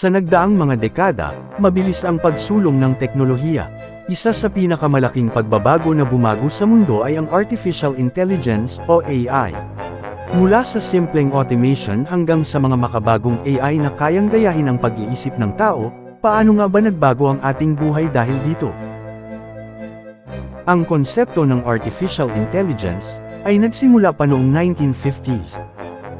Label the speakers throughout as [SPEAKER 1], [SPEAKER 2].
[SPEAKER 1] Sa nagdaang mga dekada, mabilis ang pagsulong ng teknolohiya. Isa sa pinakamalaking pagbabago na bumago sa mundo ay ang Artificial Intelligence o AI. Mula sa simpleng automation hanggang sa mga makabagong AI na kayang gayahin ang pag-iisip ng tao, paano nga ba nagbago ang ating buhay dahil dito? Ang konsepto ng artificial intelligence ay nagsimula pa noong 1950s.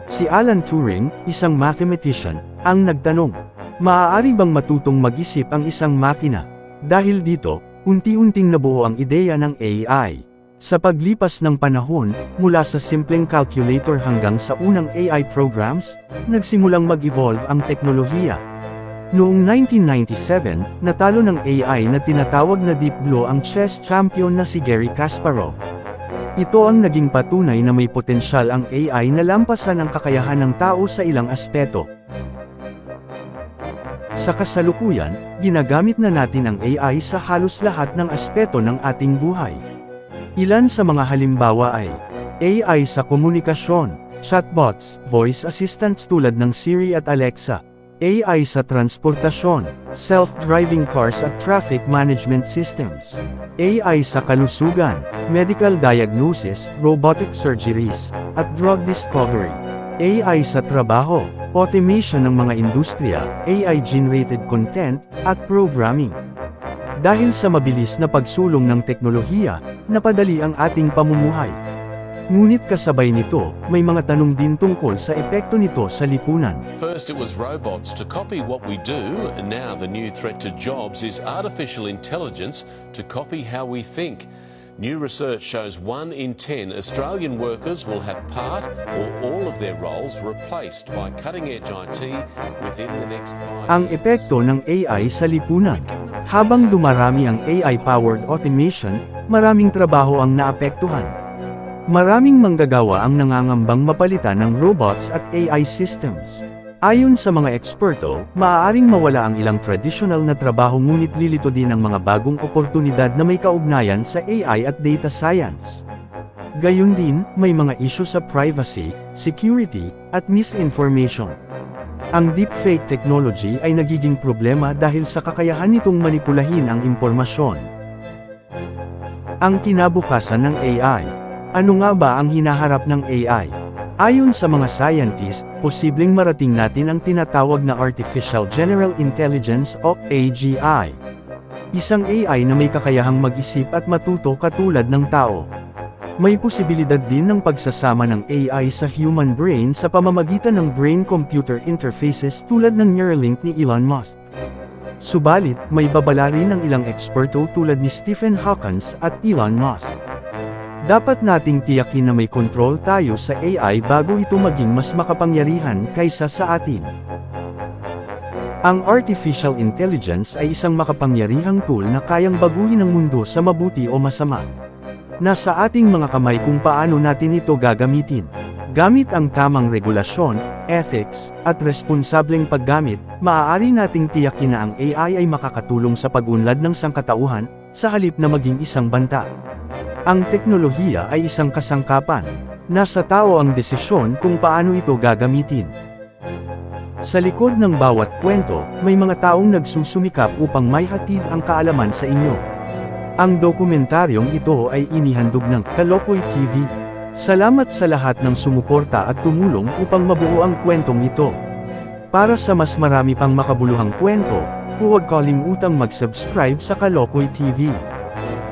[SPEAKER 1] Si Alan Turing, isang mathematician, ang nagtanong, maaari bang matutong mag-isip ang isang makina? Dahil dito, unti-unting nabuo ang ideya ng AI. Sa paglipas ng panahon, mula sa simpleng calculator hanggang sa unang AI programs, nagsimulang mag-evolve ang teknolohiya. Noong 1997, natalo ng AI na tinatawag na Deep Blue ang chess champion na si Gary Kasparov. Ito ang naging patunay na may potensyal ang AI na lampasan ang kakayahan ng tao sa ilang aspeto. Sa kasalukuyan, ginagamit na natin ang AI sa halos lahat ng aspeto ng ating buhay. Ilan sa mga halimbawa ay AI sa komunikasyon, chatbots, voice assistants tulad ng Siri at Alexa, AI sa transportasyon, self-driving cars at traffic management systems, AI sa kalusugan, medical diagnosis, robotic surgeries, at drug discovery, AI sa trabaho, automation ng mga industriya, AI-generated content, at programming. Dahil sa mabilis na pagsulong ng teknolohiya, napadali ang ating pamumuhay. Ngunit kasabay nito, may mga tanong din tungkol sa epekto nito sa lipunan.
[SPEAKER 2] First, it was robots to copy what we do, and now the new threat to jobs is artificial intelligence to copy how we think. New research shows one in ten Australian workers will have part or all of their roles replaced by cutting edge IT within the next five
[SPEAKER 1] Ang
[SPEAKER 2] years.
[SPEAKER 1] epekto ng AI sa lipunan. Habang dumarami ang AI-powered automation, maraming trabaho ang naapektuhan. Maraming manggagawa ang nangangambang mapalitan ng robots at AI systems. Ayon sa mga eksperto, maaaring mawala ang ilang tradisyonal na trabaho ngunit lilito din ang mga bagong oportunidad na may kaugnayan sa AI at data science. Gayun din, may mga isyu sa privacy, security, at misinformation. Ang deepfake technology ay nagiging problema dahil sa kakayahan nitong manipulahin ang impormasyon. Ang kinabukasan ng AI. Ano nga ba ang hinaharap ng AI? Ayon sa mga scientist, posibleng marating natin ang tinatawag na Artificial General Intelligence o AGI. Isang AI na may kakayahang mag-isip at matuto katulad ng tao. May posibilidad din ng pagsasama ng AI sa human brain sa pamamagitan ng brain-computer interfaces tulad ng Neuralink ni Elon Musk. Subalit, may babala rin ng ilang eksperto tulad ni Stephen Hawkins at Elon Musk. Dapat nating tiyakin na may kontrol tayo sa AI bago ito maging mas makapangyarihan kaysa sa atin. Ang artificial intelligence ay isang makapangyarihang tool na kayang baguhin ang mundo sa mabuti o masama. Nasa ating mga kamay kung paano natin ito gagamitin. Gamit ang tamang regulasyon, ethics, at responsableng paggamit, maaari nating tiyakin na ang AI ay makakatulong sa pag-unlad ng sangkatauhan, sa halip na maging isang banta. Ang teknolohiya ay isang kasangkapan. Nasa tao ang desisyon kung paano ito gagamitin. Sa likod ng bawat kwento, may mga taong nagsusumikap upang may hatid ang kaalaman sa inyo. Ang dokumentaryong ito ay inihandog ng Kalokoy TV. Salamat sa lahat ng sumuporta at tumulong upang mabuo ang kwentong ito. Para sa mas marami pang makabuluhang kwento, huwag kalimutang mag-subscribe sa Kalokoy TV.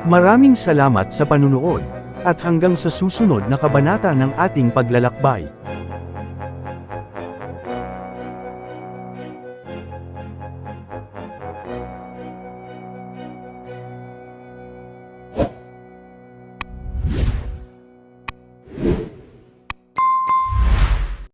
[SPEAKER 1] Maraming salamat sa panunood, at hanggang sa susunod na kabanata ng ating paglalakbay.